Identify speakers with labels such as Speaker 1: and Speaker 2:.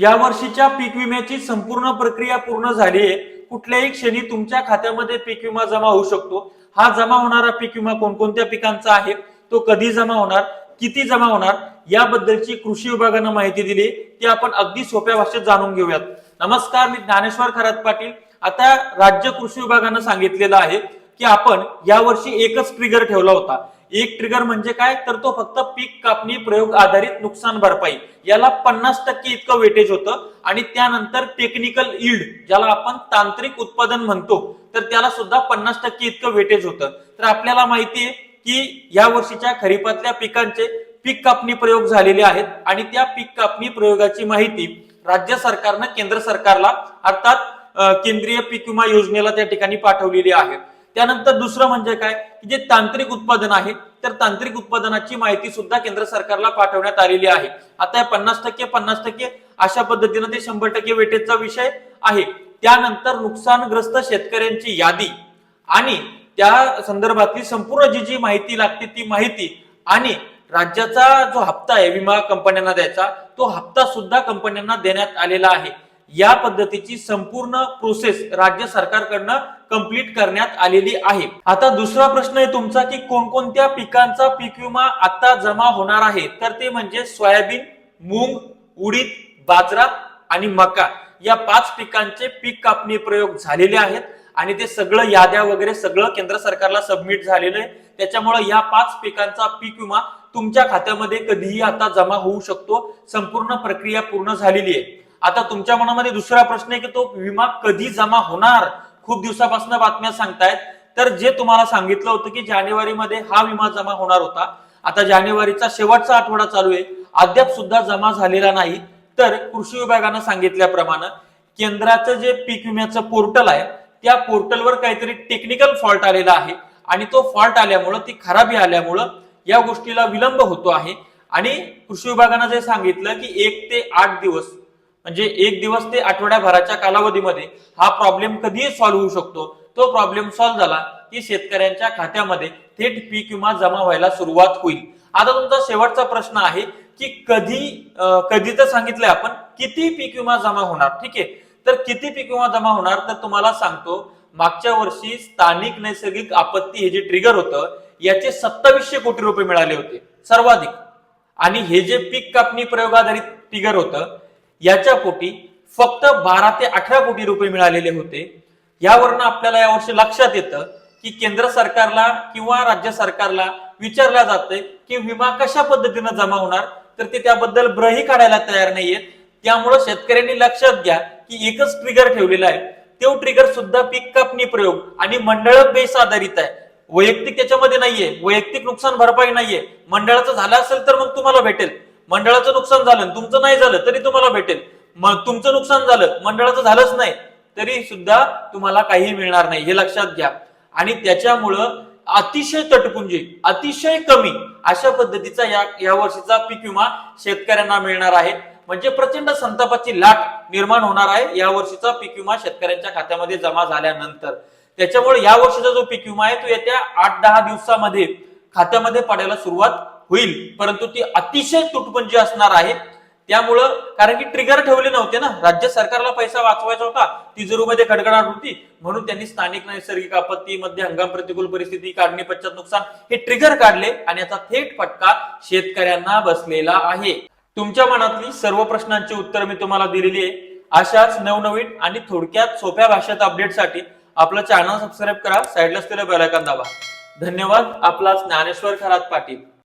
Speaker 1: या वर्षीच्या पीक विम्याची संपूर्ण प्रक्रिया पूर्ण झाली आहे. कुठल्याही क्षणी तुमच्या खात्यामध्ये पीक विमा जमा होऊ शकतो. हा जमा होणारा पीक विमा कोणकोणत्या पिकांचा आहे? तो कधी जमा होणार? किती जमा होणार? याबद्दलची कृषी विभागानं माहिती दिली. ती आपण अगदी सोप्या भाषेत जाणून घेऊयात. नमस्कार मी ज्ञानेश्वर खरात पाटील. आता राज्य कृषी विभागानं सांगितलेलं आहे की आपण यावर्षी एकच ट्रिगर ठेवला होता. एक ट्रिगर म्हणजे काय? तर तो फक्त पीक कापणी प्रयोग आधारित नुकसान भरपाई. याला पन्नास टक्के इतकं वेटेज होतं आणि त्यानंतर टेक्निकल इल्ड ज्याला आपण तांत्रिक उत्पादन म्हणतो तर त्याला सुद्धा पन्नास टक्के इतकं वेटेज होतं. तर आपल्याला माहिती आहे की या वर्षीच्या खरीपातल्या पिकांचे पीक कापणी प्रयोग झालेले आहेत आणि त्या पीक कापणी प्रयोगाची माहिती राज्य सरकारनं केंद्र सरकारला अर्थात केंद्रीय पीक विमा योजनेला त्या ठिकाणी पाठवलेली आहे. त्यानंतर दुसरं म्हणजे काय? की जे तांत्रिक उत्पादन आहे तर तांत्रिक उत्पादनाची माहिती सुद्धा केंद्र सरकारला पाठवण्यात आलेली आहे. आता पन्नास टक्के पन्नास टक्के अशा पद्धतीनं ते शंभर टक्के वेटेजचा विषय आहे. त्यानंतर नुकसानग्रस्त शेतकऱ्यांची यादी आणि त्या संदर्भातली संपूर्ण जी जी माहिती लागते ती माहिती आणि राज्याचा जो हप्ता आहे विमा कंपन्यांना द्यायचा तो हप्ता सुद्धा कंपन्यांना देण्यात आलेला आहे. या पद्धतीची संपूर्ण प्रोसेस राज्य सरकारकडनं कंप्लीट करण्यात आलेली आहे. आता दुसरा प्रश्न आहे तुमचा की कोणकोणत्या पिकांचा पीक विमा आता जमा होणार आहे? तर ते म्हणजे सोयाबीन मूग उडीद बाजरा आणि मका या पाच पिकांचे पीक कापणी प्रयोग झालेले आहेत आणि ते सगळं याद्या वगैरे सगळं केंद्र सरकारला सबमिट झालेलं आहे. त्याच्यामुळे या पाच पिकांचा पीक विमा तुमच्या खात्यामध्ये कधीही आता जमा होऊ शकतो. संपूर्ण प्रक्रिया पूर्ण झालेली आहे. आता तुमच्या मनामध्ये दुसरा प्रश्न आहे की तो विमा कधी जमा होणार? खूप दिवसापासून बातम्या सांगतायत. तर जे तुम्हाला सांगितलं होतं की जानेवारीमध्ये हा विमा जमा होणार होता. आता जानेवारीचा शेवटचा आठवडा चालू आहे. अद्याप सुद्धा जमा झालेला नाही. तर कृषी विभागानं सांगितल्याप्रमाणे केंद्राचं जे पीक विम्याचं पोर्टल आहे त्या पोर्टलवर काहीतरी टेक्निकल फॉल्ट आलेला आहे. आणि तो फॉल्ट आल्यामुळं ती खराबी आल्यामुळं या गोष्टीला विलंब होतो आहे. आणि कृषी विभागानं जे सांगितलं की एक ते आठ दिवस म्हणजे एक दिवस ते आठवड्याभराच्या कालावधीमध्ये हा प्रॉब्लेम कधीही सॉल्व्ह होऊ शकतो. तो प्रॉब्लेम सॉल्व्ह झाला की शेतकऱ्यांच्या खात्यामध्ये थेट पीक विमा जमा व्हायला सुरुवात होईल. आता तुमचा शेवटचा प्रश्न आहे की कधी कधी तर सांगितलंय आपण किती पीक विमा जमा होणार? ठीक आहे? तर किती पीक विमा जमा होणार? तर तुम्हाला सांगतो मागच्या वर्षी स्थानिक नैसर्गिक आपत्ती हे जे ट्रिगर होतं याचे सत्तावीसशे कोटी रुपये मिळाले होते सर्वाधिक. आणि हे जे पीक कापणी प्रयोगाधारित ट्रिगर होतं याच्या पोटी फक्त बारा ते अठरा कोटी रुपये मिळालेले होते. यावरनं आपल्याला यावर्षी लक्षात येतं की केंद्र सरकारला किंवा राज्य सरकारला विचारलं जातंय की विमा कशा पद्धतीनं जमा होणार? तर ते त्याबद्दल ब्रही काढायला तयार नाहीयेत त्यामुळं शेतकऱ्यांनी लक्षात घ्या की एकच ट्रिगर ठेवलेला आहे. तो ट्रिगर सुद्धा पीक कापणी प्रयोग आणि मंडळ बेस आधारित आहे. वैयक्तिक त्याच्यामध्ये नाहीये. वैयक्तिक नुकसान भरपाई नाहीये. मंडळाचं झालं असेल तर मग तुम्हाला भेटेल. मंडळाचं नुकसान झालं तुमचं नाही झालं तरी तुम्हाला भेटेल. मग तुमचं नुकसान झालं मंडळाचं झालंच नाही तरी सुद्धा तुम्हाला काही मिळणार नाही हे लक्षात घ्या. आणि त्याच्यामुळं अतिशय तटपुंजी अतिशय कमी अशा पद्धतीचा या या वर्षीचा पीक विमा शेतकऱ्यांना मिळणार आहे. म्हणजे प्रचंड संतापाची लाट निर्माण होणार आहे या वर्षीचा पीक विमा शेतकऱ्यांच्या खात्यामध्ये जमा झाल्यानंतर. त्याच्यामुळे या वर्षीचा जो पीक विमा आहे तो येत्या आठ दहा दिवसामध्ये खात्यामध्ये पडायला सुरुवात होईल. परंतु ती अतिशय तुटपुंजी असणार आहे. त्यामुळं कारण की ट्रिगर ठेवले नव्हते ना. राज्य सरकारला पैसा वाचवायचा होता. तिजोरीमध्ये खडखडाट होती. म्हणून त्यांनी स्थानिक नैसर्गिक आपत्ती मध्ये हंगाम प्रतिकूल परिस्थिती काढणी पश्चात नुकसान हे ट्रिगर काढले आणि याचा थेट फटका शेतकऱ्यांना बसलेला आहे. तुमच्या मनातली सर्व प्रश्नांची उत्तर मी तुम्हाला दिलेली आहे. अशाच नवनवीन आणि थोडक्यात सोप्या भाषेत अपडेटसाठी आपलं चॅनल सबस्क्राईब करा. साईडला असलेल्या बेलायकन दाबा. धन्यवाद. आपला ज्ञानेश्वर खरात पाटील.